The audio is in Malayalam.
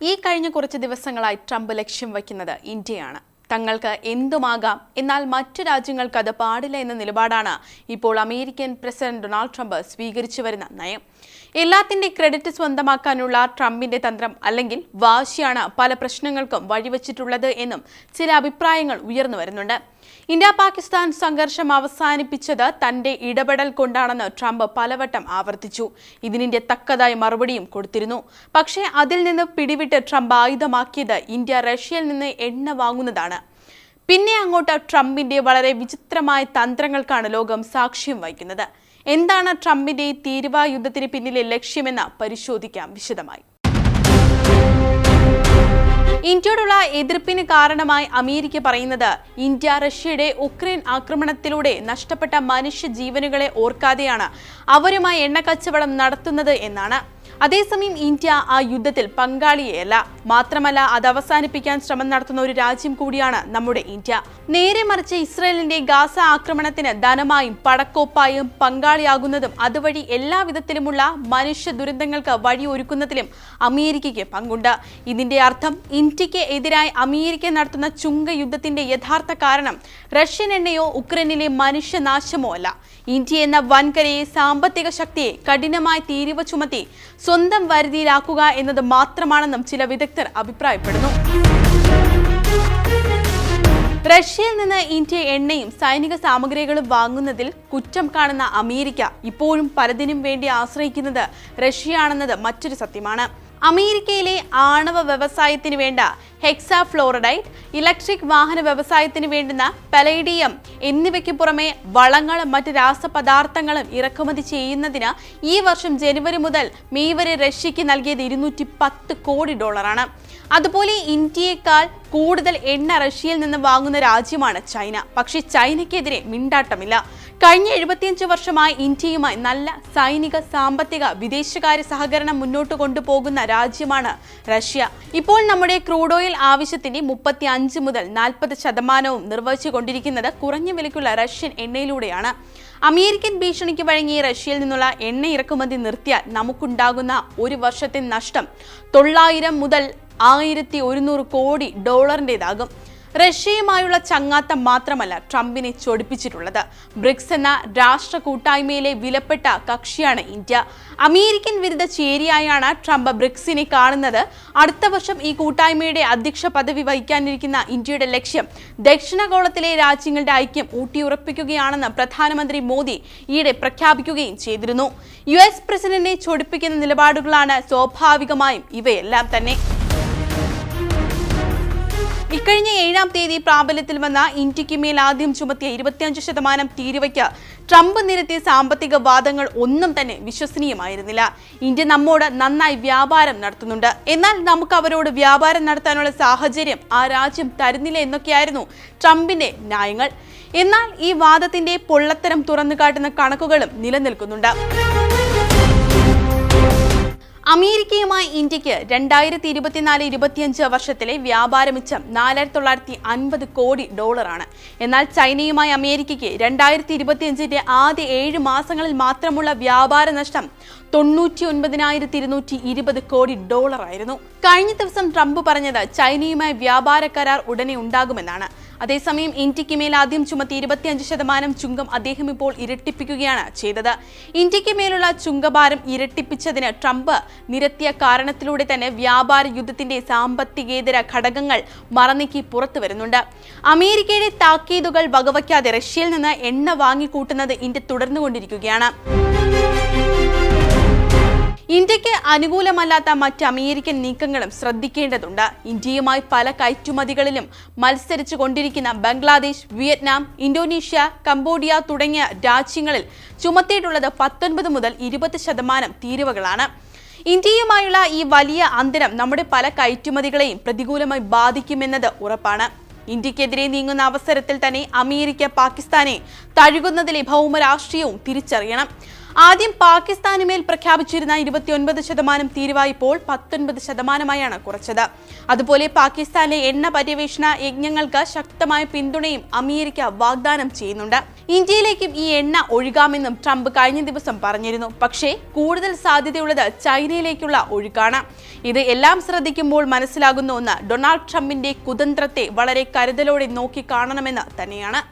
ഈ കഴിഞ്ഞ കുറച്ച് ദിവസങ്ങളായി ട്രംപ് ലക്ഷ്യം വയ്ക്കുന്നത് ഇന്ത്യയാണ്. തങ്ങൾക്ക് എന്തുമാകാം? എന്നാൽ മറ്റു രാജ്യങ്ങൾക്ക് അത് പാടില്ല എന്ന നിലപാടാണ് ഇപ്പോൾ അമേരിക്കൻ പ്രസിഡന്റ് ഡൊണാൾഡ് ട്രംപ് സ്വീകരിച്ചു വരുന്ന നയം. എല്ലാത്തിന്റെ ക്രെഡിറ്റ് സ്വന്തമാക്കാനുള്ള ട്രംപിന്റെ തന്ത്രം അല്ലെങ്കിൽ വാശിയാണ് പല പ്രശ്നങ്ങൾക്കും വഴിവെച്ചിട്ടുള്ളത് എന്നും ചില അഭിപ്രായങ്ങൾ ഉയർന്നു വരുന്നുണ്ട്. ഇന്ത്യ പാകിസ്ഥാൻ സംഘർഷം അവസാനിപ്പിച്ചത് തന്റെ ഇടപെടൽ കൊണ്ടാണെന്ന് ട്രംപ് പലവട്ടം ആവർത്തിച്ചു. ഇതിനിന്റെ തക്കതായ മറുപടിയും കൊടുത്തിരുന്നു. പക്ഷേ അതിൽ നിന്ന് പിടിവിട്ട് ട്രംപ് ആയുധമാക്കിയത് ഇന്ത്യ റഷ്യയിൽ നിന്ന് എണ്ണ വാങ്ങുന്നതാണ്. പിന്നെ അങ്ങോട്ട് ട്രംപിന്റെ വളരെ വിചിത്രമായ തന്ത്രങ്ങൾക്കാണ് ലോകം സാക്ഷ്യം വഹിക്കുന്നത്. എന്താണ് ട്രംപിന്റെ ഈ തീരുവ യുദ്ധത്തിന് പിന്നിലെ ലക്ഷ്യമെന്ന് പരിശോധിക്കാം വിശദമായി. ഇന്ത്യയോടുള്ള എതിർപ്പിന് കാരണമായി അമേരിക്ക പറയുന്നത് ഇന്ത്യ റഷ്യയുടെ ഉക്രൈൻ ആക്രമണത്തിലൂടെ നഷ്ടപ്പെട്ട മനുഷ്യ ജീവനുകളെ ഓർക്കാതെയാണ് അവരുമായി എണ്ണ കച്ചവടം നടത്തുന്നത് എന്നാണ് അതേസമയം ഇന്ത്യ ആ യുദ്ധത്തിൽ പങ്കാളിയല്ല മാത്രമല്ല അത് അവസാനിപ്പിക്കാൻ ശ്രമം നടത്തുന്ന ഒരു രാജ്യം കൂടിയാണ് നമ്മുടെ ഇന്ത്യ. നേരെ മറിച്ച് ഇസ്രയേലിന്റെ ഗാസ ആക്രമണത്തിന് ധനമായും പടക്കോപ്പായും പങ്കാളിയാകുന്നതും അതുവഴി എല്ലാ വിധത്തിലുമുള്ള മനുഷ്യ ദുരന്തങ്ങൾക്ക് വഴിയൊരുക്കുന്നതിലും അമേരിക്കയ്ക്ക് പങ്കുണ്ട്. ഇതിന്റെ അർത്ഥം ഇന്ത്യയ്ക്ക് എതിരായി അമേരിക്ക നടത്തുന്ന ചുങ്ക യുദ്ധത്തിന്റെ യഥാർത്ഥ കാരണം റഷ്യൻ എണ്ണയോ ഉക്രൈനിലെ മനുഷ്യനാശമോ അല്ല. ഇന്ത്യ എന്ന വൻകരയെ സാമ്പത്തിക ശക്തിയെ കഠിനമായി തീരുവ ചുമത്തി സ്വന്തം വരുതിയിലാക്കുക എന്നത് മാത്രമാണെന്നും ചില വിദഗ്ധർ അഭിപ്രായപ്പെടുന്നു. റഷ്യയിൽ നിന്ന് ഇന്ത്യ എണ്ണയും സൈനിക സാമഗ്രികളും വാങ്ങുന്നതിൽ കുറ്റം കാണുന്ന അമേരിക്ക ഇപ്പോഴും പലതിനും വേണ്ടി ആശ്രയിക്കുന്നത് റഷ്യയാണെന്നത് മറ്റൊരു സത്യമാണ്. അമേരിക്കയിലെ ആണവ വ്യവസായത്തിന് വേണ്ട ഹെക്സാ ഫ്ലോറിഡൈറ്റ് ഇലക്ട്രിക് വാഹന വ്യവസായത്തിന് വേണ്ടുന്ന പലേഡിയം എന്നിവയ്ക്ക് പുറമെ വളങ്ങളും മറ്റ് രാസപദാർത്ഥങ്ങളും ഇറക്കുമതി ചെയ്യുന്നതിന് ഈ വർഷം ജനുവരി മുതൽ മെയ് വരെ റഷ്യയ്ക്ക് നൽകിയത് ഇരുന്നൂറ്റി പത്ത് കോടി ഡോളറാണ്. അതുപോലെ ഇന്ത്യയേക്കാൾ കൂടുതൽ എണ്ണ റഷ്യയിൽ നിന്ന് വാങ്ങുന്ന രാജ്യമാണ് ചൈന. പക്ഷേ ചൈനയ്ക്കെതിരെ മിണ്ടാട്ടമില്ല. കഴിഞ്ഞ എഴുപത്തിയഞ്ച് വർഷമായി ഇന്ത്യയുമായി നല്ല സൈനിക സാമ്പത്തിക വിദേശകാര്യ സഹകരണം മുന്നോട്ട് കൊണ്ടുപോകുന്ന രാജ്യമാണ് റഷ്യ. ഇപ്പോൾ നമ്മുടെ ക്രൂഡ് ഓയിൽ ആവശ്യത്തിന്റെ മുപ്പത്തി അഞ്ച് മുതൽ നാൽപ്പത് ശതമാനവും നിർവഹിച്ചുകൊണ്ടിരിക്കുന്നത് കുറഞ്ഞ വിലയ്ക്കുള്ള റഷ്യൻ എണ്ണയിലൂടെയാണ്. അമേരിക്കൻ ഭീഷണിക്ക് വഴങ്ങി റഷ്യയിൽ നിന്നുള്ള എണ്ണ ഇറക്കുമതി നിർത്തിയാൽ നമുക്കുണ്ടാകുന്ന ഒരു വർഷത്തെ നഷ്ടം തൊള്ളായിരം മുതൽ ആയിരത്തി ഒരുന്നൂറ് കോടി ഡോളറിന്റെതാകും റഷ്യയുമായുള്ള ചങ്ങാത്തം മാത്രമല്ല ട്രംപിനെ ചൊടിപ്പിച്ചിട്ടുള്ളത്. ബ്രിക്സ് എന്ന രാഷ്ട്ര കൂട്ടായ്മയിലെ വിലപ്പെട്ട കക്ഷിയാണ് ഇന്ത്യ. അമേരിക്കൻ വിരുദ്ധ ചേരിയായാണ് ട്രംപ് ബ്രിക്സിനെ കാണുന്നത്. അടുത്ത വർഷം ഈ കൂട്ടായ്മയുടെ അധ്യക്ഷ പദവി വഹിക്കാനിരിക്കുന്ന ഇന്ത്യയുടെ ലക്ഷ്യം ദക്ഷിണഗോളത്തിലെ രാജ്യങ്ങളുടെ ഐക്യം ഊട്ടിയുറപ്പിക്കുകയാണെന്ന് പ്രധാനമന്ത്രി മോദി ഈയിടെ പ്രഖ്യാപിക്കുകയും ചെയ്തിരുന്നു. യു എസ് പ്രസിഡന്റിനെ ചൊടിപ്പിക്കുന്ന നിലപാടുകളാണ് സ്വാഭാവികമായും ഇവയെല്ലാം തന്നെ. ഇക്കഴിഞ്ഞ ഏഴാം തീയതി പ്രാബല്യത്തിൽ വന്ന ഇന്ത്യയ്ക്ക് മേൽ ആദ്യം ചുമത്തിയ ഇരുപത്തിയഞ്ച് ശതമാനം തീരുവയ്ക്ക് ട്രംപ് നിരത്തിയ സാമ്പത്തിക വാദങ്ങൾ ഒന്നും തന്നെ വിശ്വസനീയമായിരുന്നില്ല. ഇന്ത്യ നമ്മോട് നന്നായി വ്യാപാരം നടത്തുന്നുണ്ട്. എന്നാൽ നമുക്ക് അവരോട് വ്യാപാരം നടത്താനുള്ള സാഹചര്യം ആ രാജ്യം തരുന്നില്ല എന്നൊക്കെയായിരുന്നു ട്രംപിന്റെ ന്യായങ്ങൾ എന്നാൽ ഈ വാദത്തിന്റെ പൊള്ളത്തരം തുറന്നു കാട്ടുന്ന കണക്കുകളും നിലനിൽക്കുന്നുണ്ട്. അമേരിക്കയുമായി ഇന്ത്യയ്ക്ക് രണ്ടായിരത്തി ഇരുപത്തിനാല് ഇരുപത്തിയഞ്ച് വർഷത്തിലെ വ്യാപാര മിച്ചം നാലായിരത്തി തൊള്ളായിരത്തി അൻപത് കോടി ഡോളറാണ്. എന്നാൽ ചൈനയുമായി അമേരിക്കയ്ക്ക് രണ്ടായിരത്തി ഇരുപത്തിയഞ്ചിന്റെ ആദ്യ ഏഴ് മാസങ്ങളിൽ മാത്രമുള്ള വ്യാപാര നഷ്ടം തൊണ്ണൂറ്റി ഒൻപതിനായിരത്തി ഇരുന്നൂറ്റി ഇരുപത് കോടി ഡോളറായിരുന്നു. കഴിഞ്ഞ ദിവസം ട്രംപ് പറഞ്ഞത് ചൈനയുമായി വ്യാപാര കരാർ ഉടനെ ഉണ്ടാകുമെന്നാണ്. അതേസമയം ഇന്ത്യയ്ക്ക് മേൽ ആദ്യം ചുമത്തി ഇരുപത്തിയഞ്ച് ശതമാനം ചുങ്കം അദ്ദേഹം ഇപ്പോൾ ഇരട്ടിപ്പിക്കുകയാണ് ചെയ്തത്. ഇന്ത്യയ്ക്ക് മേലുള്ള ചുങ്കഭാരം ഇരട്ടിപ്പിച്ചതിന് ട്രംപ് നിരത്തിയ കാരണത്തിലൂടെ തന്നെ വ്യാപാര യുദ്ധത്തിന്റെ സാമ്പത്തികേതര ഘടകങ്ങൾ മറനീക്കി പുറത്തു വരുന്നുണ്ട്. അമേരിക്കയുടെ താക്കീതുകൾ വകവയ്ക്കാതെ റഷ്യയിൽ നിന്ന് എണ്ണ വാങ്ങിക്കൂട്ടുന്നത് ഇന്ത്യ തുടർന്നുകൊണ്ടിരിക്കുകയാണ്. ഇന്ത്യയ്ക്ക് അനുകൂലമല്ലാത്ത മറ്റ് അമേരിക്കൻ നീക്കങ്ങളും ശ്രദ്ധിക്കേണ്ടതുണ്ട്. ഇന്ത്യയുമായി പല കയറ്റുമതികളിലും മത്സരിച്ചു കൊണ്ടിരിക്കുന്ന ബംഗ്ലാദേശ് വിയറ്റ്നാം ഇന്തോനേഷ്യ കംബോഡിയ തുടങ്ങിയ രാജ്യങ്ങളിൽ ചുമത്തിയിട്ടുള്ളത് പത്തൊൻപത് മുതൽ ഇരുപത് ശതമാനം തീരുവകളാണ്. ഇന്ത്യയുമായുള്ള ഈ വലിയ അന്തരം നമ്മുടെ പല കയറ്റുമതികളെയും പ്രതികൂലമായി ബാധിക്കുമെന്നത് ഉറപ്പാണ്. ഇന്ത്യക്കെതിരെ നീങ്ങുന്ന അവസരത്തിൽ തന്നെ അമേരിക്ക പാകിസ്ഥാനെ തഴുകുന്നതിലെ ഭൗമരാഷ്ട്രീയവും തിരിച്ചറിയണം. ആദ്യം പാകിസ്ഥാനുമേൽ പ്രഖ്യാപിച്ചിരുന്ന ഇരുപത്തിയൊൻപത് ശതമാനം തീരുവ ഇപ്പോൾ പത്തൊൻപത് ശതമാനമായാണ് കുറച്ചത്. അതുപോലെ പാകിസ്ഥാനിലെ എണ്ണ പര്യവേഷണ യജ്ഞങ്ങൾക്ക് ശക്തമായ പിന്തുണയും അമേരിക്ക വാഗ്ദാനം ചെയ്യുന്നുണ്ട്. ഇന്ത്യയിലേക്കും ഈ എണ്ണ ഒഴുകാമെന്നും ട്രംപ് കഴിഞ്ഞ ദിവസം പറഞ്ഞിരുന്നു. പക്ഷേ കൂടുതൽ സാധ്യതയുള്ളത് ചൈനയിലേക്കുള്ള ഒഴുക്കാണ്. ഇത് എല്ലാം ശ്രദ്ധിക്കുമ്പോൾ മനസ്സിലാകുന്ന ഒന്ന് ഡൊണാൾഡ് ട്രംപിന്റെ കുതന്ത്രത്തെ വളരെ കരുതലോടെ നോക്കി കാണണമെന്ന് തന്നെയാണ്.